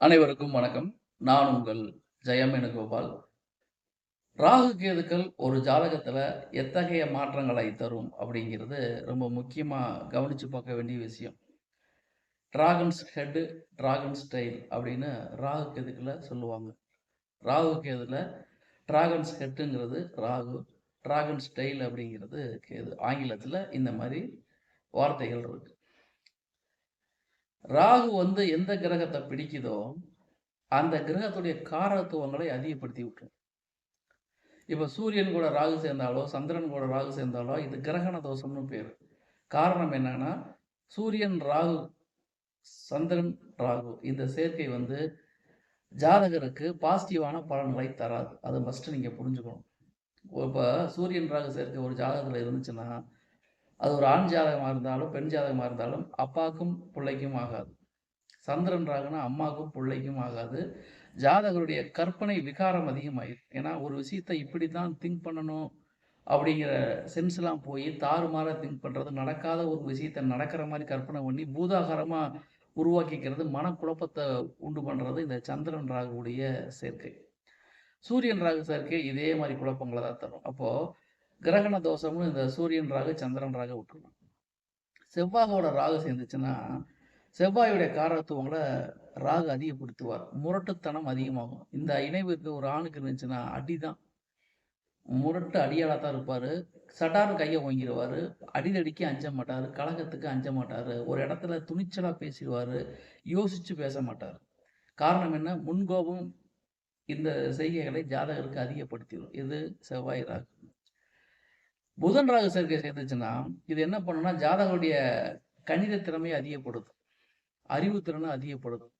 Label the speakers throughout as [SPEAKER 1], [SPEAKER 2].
[SPEAKER 1] அனைவருக்கும் வணக்கம். நான் உங்கள் ஜெயம் வேணுகோபால். ராகு, கேதுக்கள் ஒரு ஜாதகத்துல எத்தகைய மாற்றங்களை தரும் அப்படிங்கிறது ரொம்ப முக்கியமா கவனிச்சு பார்க்க வேண்டிய விஷயம். டிராகன்ஸ் ஹெட்டு டிராகன்ஸ் ஸ்டைல் அப்படின்னு ராகு, கேதுக்களை சொல்லுவாங்க. ராகு, கேதுல டிராகன்ஸ் ஹெட்டுங்கிறது ராகு, டிராகன் ஸ்டைல் அப்படிங்கிறது கேது. ஆங்கிலத்துல இந்த மாதிரி வார்த்தைகள் இருக்கு. ராகு வந்து எந்த கிரகத்தை பிடிக்குதோ, அந்த கிரகத்துடைய காரகத்துவங்களை அதிகப்படுத்தி விட்டுரும். இப்போ சூரியன் கூட ராகு சேர்ந்தாலோ, சந்திரன் கூட ராகு சேர்ந்தாலோ, இது கிரகண தோஷம்னு பேர் காரணம் என்னன்னா, சூரியன், ராகு, சந்திரன், ராகு இந்த சேர்க்கை வந்து ஜாதகருக்கு பாசிட்டிவான பலன்களை தராது. அதை ஃபஸ்ட்டு நீங்கள் புரிஞ்சுக்கணும். இப்போ சூரியன், ராகு சேர்க்கை ஒரு ஜாதகத்தில் இருந்துச்சுன்னா, அது ஒரு ஆண் ஜாதகமாக இருந்தாலும், பெண் ஜாதகமாக இருந்தாலும் அப்பாவுக்கும் பிள்ளைக்கும் ஆகாது. சந்திரன், ராகுனா அம்மாவுக்கும் பிள்ளைக்கும் ஆகாது. ஜாதகருடைய கற்பனை விகாரம் அதிகமாயிரும். ஏன்னா, ஒரு விஷயத்தை இப்படி தான் திங்க் பண்ணணும் அப்படிங்கிற சென்ஸ்லாம் போய் தாறுமாற திங்க் பண்ணுறது நடக்காத ஒரு விஷயத்த நடக்கிற மாதிரி கற்பனை பண்ணி பூதாகரமாக உருவாக்கிக்கிறது, மனக்குழப்பத்தை உண்டு பண்ணுறது இந்த சந்திரன், ராகுடைய சேர்க்கை. சூரியன், ராகு சேர்க்கை இதே மாதிரி குழப்பங்களை தான் தரும். அப்போது கிரகண தோஷம்னு இந்த சூரியன், ராகு, சந்திரன், ராக விட்டுருவோம் செவ்வாயோட ராகு சேர்ந்துச்சுன்னா, செவ்வாயுடைய காரத்துவங்களை ராகு அதிகப்படுத்துவார். முரட்டுத்தனம் அதிகமாகும். இந்த இணைவுக்கு ஒரு ஆணுக்கு இருந்துச்சுன்னா, அடிதான். முரட்டு அடியாளா தான் இருப்பார் சடார்ன்னு கையை வாங்கிடுவார் அடிதடிக்கு அஞ்ச மாட்டார் கழகத்துக்கு அஞ்ச மாட்டார் ஒரு இடத்துல துணிச்சலாக பேசிடுவார் யோசிச்சு பேச மாட்டார் காரணம் என்ன? முன்கோபம் இந்த செய்கைகளை ஜாதகருக்கு அதிகப்படுத்திடும் இது செவ்வாய், ராகு. புதன், ராகு சேர்க்கை சேர்ந்துச்சுன்னா, இது என்ன பண்ணும்னா, ஜாதகருடைய கணித திறமையை அதிகப்படுத்தும். திறனை அதிகப்படுத்தும்.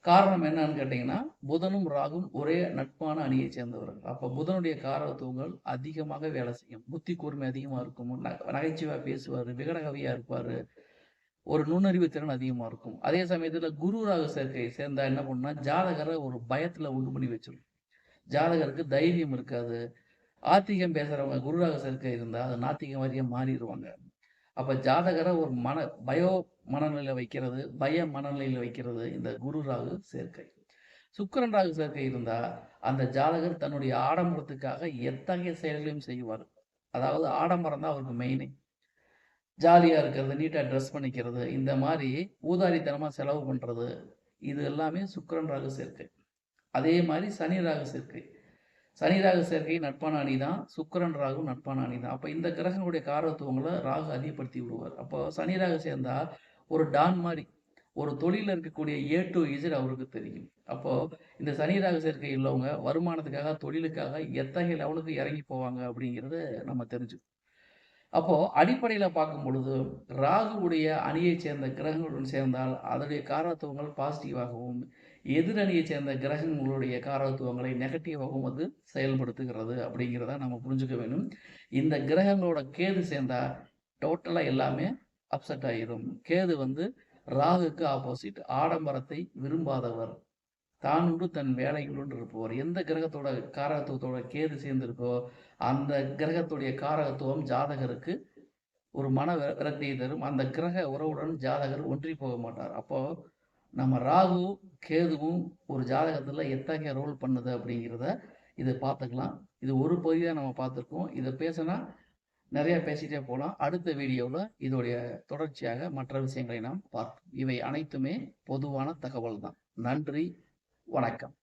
[SPEAKER 1] காரணம் என்னன்னு கேட்டீங்கன்னா, புதனும், ராகும் ஒரே நட்பான அணியை சேர்ந்தவர்கள். அப்ப புதனுடைய காரத்துவங்கள் அதிகமாக வேலை செய்யும். புத்தி கூர்மை அதிகமா இருக்கும். ந நகைச்சுவையா பேசுவாரு. விகடகவியா இருப்பாரு. ஒரு நுண்ணறிவு திறன் அதிகமா இருக்கும். அதே சமயத்துல குரு, ராகு சேர்க்கை சேர்ந்தா என்ன பண்ணும்னா, ஜாதகரை ஒரு பயத்துல உண்டு பண்ணி வச்சிடும் ஜாதகருக்கு தைரியம் இருக்காது. ஆத்திகம் பேசுறவங்க குரு, ராகு சேர்க்கை இருந்தா, அது நாத்திகை வாரியம் மாறிடுவாங்க அப்ப ஜாதகரை ஒரு மன பயோ மனநிலையில வைக்கிறது, பய மனநிலையில வைக்கிறது இந்த குரு, ராகு சேர்க்கை. சுக்கரன் ராகு சேர்க்கை இருந்தா, அந்த ஜாதகர் தன்னுடைய ஆடம்பரத்துக்காக எத்தகைய செயல்களையும் செய்வார். அதாவது ஆடம்பரம் தான் அவருக்கு மெயினே. ஜாலியா இருக்கிறது, நீட்டா ட்ரெஸ் பண்ணிக்கிறது, இந்த மாதிரி ஊதாரித்தனமா செலவு பண்றது, இது எல்லாமே சுக்கரன் ராகு சேர்க்கை. அதே மாதிரி சனி, ராகு சேர்க்கை. சனி, ராகு சேர்க்கை நட்பான அணி தான். சுக்கிரன், ராகு நட்பான அணி தான். அப்போ இந்த கிரகங்களுடைய காரத்துவங்களை ராகு அதிகப்படுத்தி விடுவார். அப்போ சனி, ராகு சேர்ந்தா ஒரு டான் மாதிரி ஒரு தொழிலில் இருக்கக்கூடிய ஏ டூ இசட் அவருக்கு தெரியும். அப்போ இந்த சனி, ராகு சேர்க்கை உள்ளவங்க வருமானத்துக்காக, தொழிலுக்காக எத்தகைய லெவலுக்கு இறங்கி போவாங்க அப்படிங்கிறத நம்ம தெரிஞ்சுக்கணும். அப்போ அடிப்படையில் பார்க்கும் பொழுது, ராகுவுடைய அணியைச் சேர்ந்த கிரகங்களுடன் சேர்ந்தால், அதனுடைய காரத்துவங்கள் பாசிட்டிவாகவும், எதிரணியை சேர்ந்த கிரகங்களுடைய காரகத்துவங்களை நெகட்டிவாகவும் அது செயல்படுத்துகிறது அப்படிங்கிறத நம்ம புரிஞ்சுக்க வேணும். இந்த கிரகங்களோட கேது சேர்ந்தா, டோட்டலாக எல்லாமே அப்செட் ஆயிரும். கேது வந்து ராகுக்கு ஆப்போசிட். ஆடம்பரத்தை விரும்பாதவர். தான் உண்டு தன் வேலைகளுண்டு இருப்பவர். எந்த கிரகத்தோட காரகத்துவத்தோட கேது சேர்ந்திருக்கோ, அந்த கிரகத்துடைய காரகத்துவம் ஜாதகருக்கு ஒரு மன விரட்டியை தரும். அந்த கிரக உறவுடன் ஜாதகர் ஒன்றி போக மாட்டார். அப்போ நம்ம ராகு, கேதுவும் ஒரு ஜாதகத்தில் எத்தகைய ரோல் பண்ணுது அப்படிங்கிறத இதை பார்த்துக்கலாம். இது ஒரு பகுதியாக நம்ம பார்த்துருக்கோம். இதை பேசினா நிறையா பேசிட்டே போகலாம் அடுத்த வீடியோவில் இதோடைய தொடர்ச்சியாக மற்ற விஷயங்களை நாம் பார்ப்போம். இவை அனைத்துமே பொதுவான தகவல் தான். நன்றி, வணக்கம்.